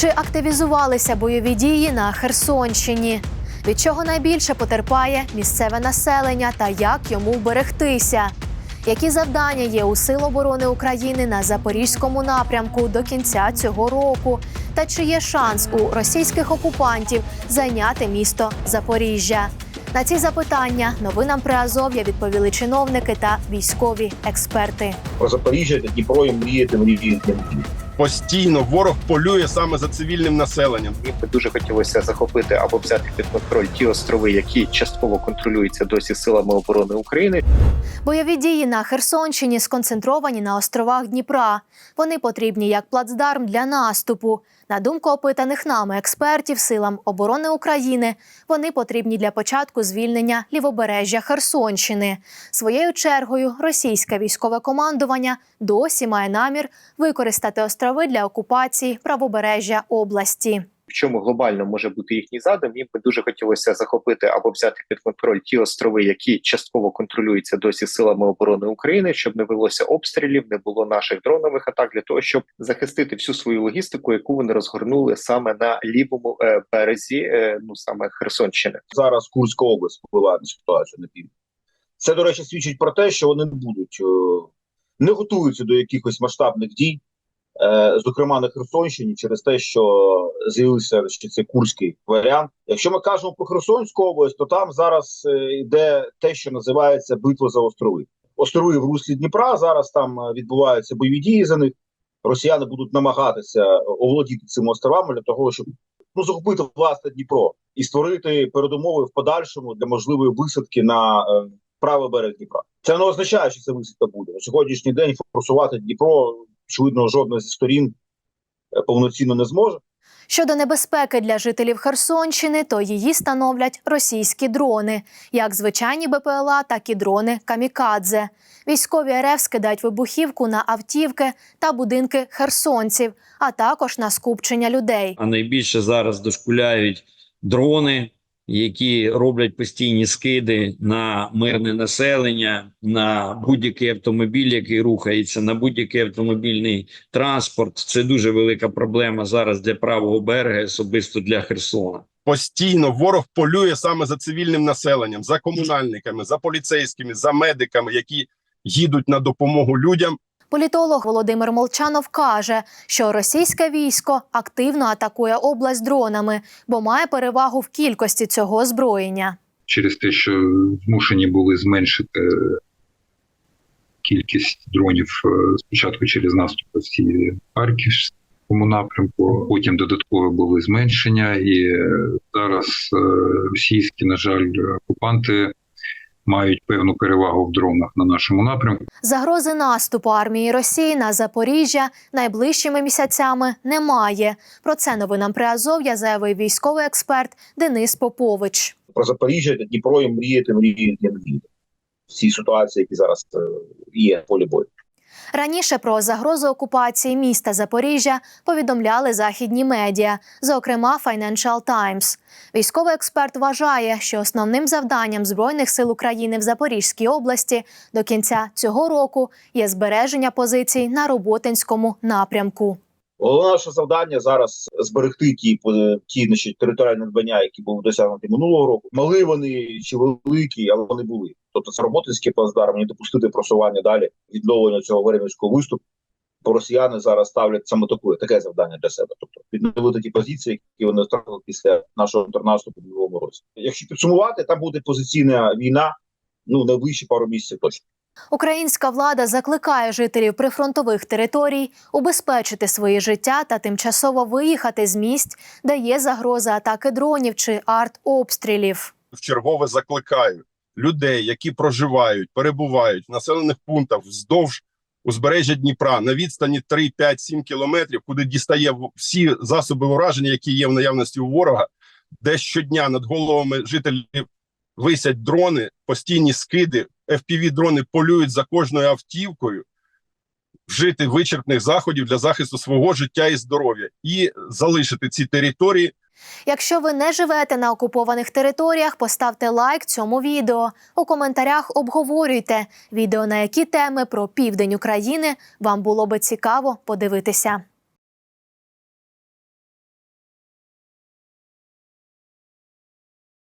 Чи активізувалися бойові дії на Херсонщині? Від чого найбільше потерпає місцеве населення та як йому вберегтися? Які завдання є у Сил оборони України на запорізькому напрямку до кінця цього року? Та чи є шанс у російських окупантів зайняти місто Запоріжжя? На ці запитання новинам Приазов'я відповіли чиновники та військові експерти. про Запоріжжя та Дніпро і мріяти, мріяти. Постійно ворог полює саме за цивільним населенням. Мені би дуже хотілося захопити або взяти під контроль ті острови, які частково контролюються досі силами оборони України. Бойові дії на Херсонщині сконцентровані на островах Дніпра. Вони потрібні як плацдарм для наступу. На думку опитаних нами експертів силам оборони України, вони потрібні для початку звільнення лівобережжя Херсонщини. Своєю чергою російське військове командування досі має намір використати острови для окупації правобережжя області. В чому глобально може бути їхній задум? Мені би дуже хотілося захопити або взяти під контроль ті острови, які частково контролюються досі силами оборони України, щоб не велося обстрілів, не було наших дронових атак для того, щоб захистити всю свою логістику, яку вони розгорнули саме на лівому е, березі, е, ну саме Херсонщини. Зараз Курська область впливає на ситуацію на півдні. Це, до речі, свідчить про те, що вони не будуть, е, не готуються до якихось масштабних дій, зокрема на Херсонщині, через те, що з'явився ще цей курський варіант. Якщо ми кажемо про Херсонську область, то там зараз е, йде те, що називається битва за острови. Острови в руслі Дніпра зараз там е, відбуваються бойові дії за них. Росіяни будуть намагатися оволодіти цими островами для того, щоб ну захопити власне Дніпро і створити передумови в подальшому для можливої висадки на е, правий берег Дніпра. Це не означає, що це висадка буде на сьогоднішній день. Форсувати Дніпро очевидно жодна зі сторін е, повноцінно не зможе. Щодо небезпеки для жителів Херсонщини, то її становлять російські дрони, як звичайні БПЛА, так і дрони камікадзе. Військові РФ скидають вибухівку на автівки та будинки херсонців, а також на скупчення людей. А найбільше зараз дошкуляють дрони, які роблять постійні скиди на мирне населення, на будь-який автомобіль, який рухається, на будь-який автомобільний транспорт. Це дуже велика проблема зараз для правого берега, особисто для Херсона. Постійно ворог полює саме за цивільним населенням, за комунальниками, за поліцейськими, за медиками, які їдуть на допомогу людям. Політолог Володимир Молчанов каже, що російське військо активно атакує область дронами, бо має перевагу в кількості цього озброєння. через те, що змушені були зменшити кількість дронів е, спочатку через наступ в Харківському напрямку, потім додатково були зменшення, і е, зараз е, російські, на жаль, окупанти мають певну перевагу в дронах на нашому напрямку. Загрози наступу армії Росії на Запоріжжя найближчими місяцями немає. Про це новинам Приазов'я заявив військовий експерт Денис Попович. Про Запоріжжя та Дніпро і мріяти, мріяти, мріяти. В цій ситуації, які зараз е, є в полі бою. Раніше про загрозу окупації міста Запоріжжя повідомляли західні медіа, зокрема Financial Times. Військовий експерт вважає, що основним завданням збройних сил України в Запорізькій області до кінця цього року є збереження позицій на Роботинському напрямку. Головне наше завдання зараз зберегти ті, е, ті значить, територіальні надбання, які були досягнуті минулого року. Мали вони чи великі, але вони були. Тобто це роботинський плацдарм, не допустити просування далі відновлення цього временського виступу. Бо росіяни зараз ставлять саме таке, таке завдання для себе, тобто відновити ті позиції, які вони втратили після нашого контрнаступу в минулому році. Якщо підсумувати, там буде позиційна війна. Ну найближчі пару місяців точно. Українська влада закликає жителів прифронтових територій убезпечити своє життя та тимчасово виїхати з місць, де є загроза атаки дронів чи артобстрілів. Вчергове закликаю людей, які проживають, перебувають в населених пунктах вздовж узбережжя Дніпра на відстані 3, 5, 7 кілометрів, куди дістає всі засоби ураження, які є в наявності у ворога, де щодня над головами жителів висять дрони, постійні скиди, fpv дрони полюють за кожною автівкою. Вжити вичерпних заходів для захисту свого життя і здоров'я і залишити ці території Якщо ви не живете на окупованих територіях, поставте лайк цьому відео. У коментарях обговорюйте відео, на які теми про південь України вам було би цікаво подивитися.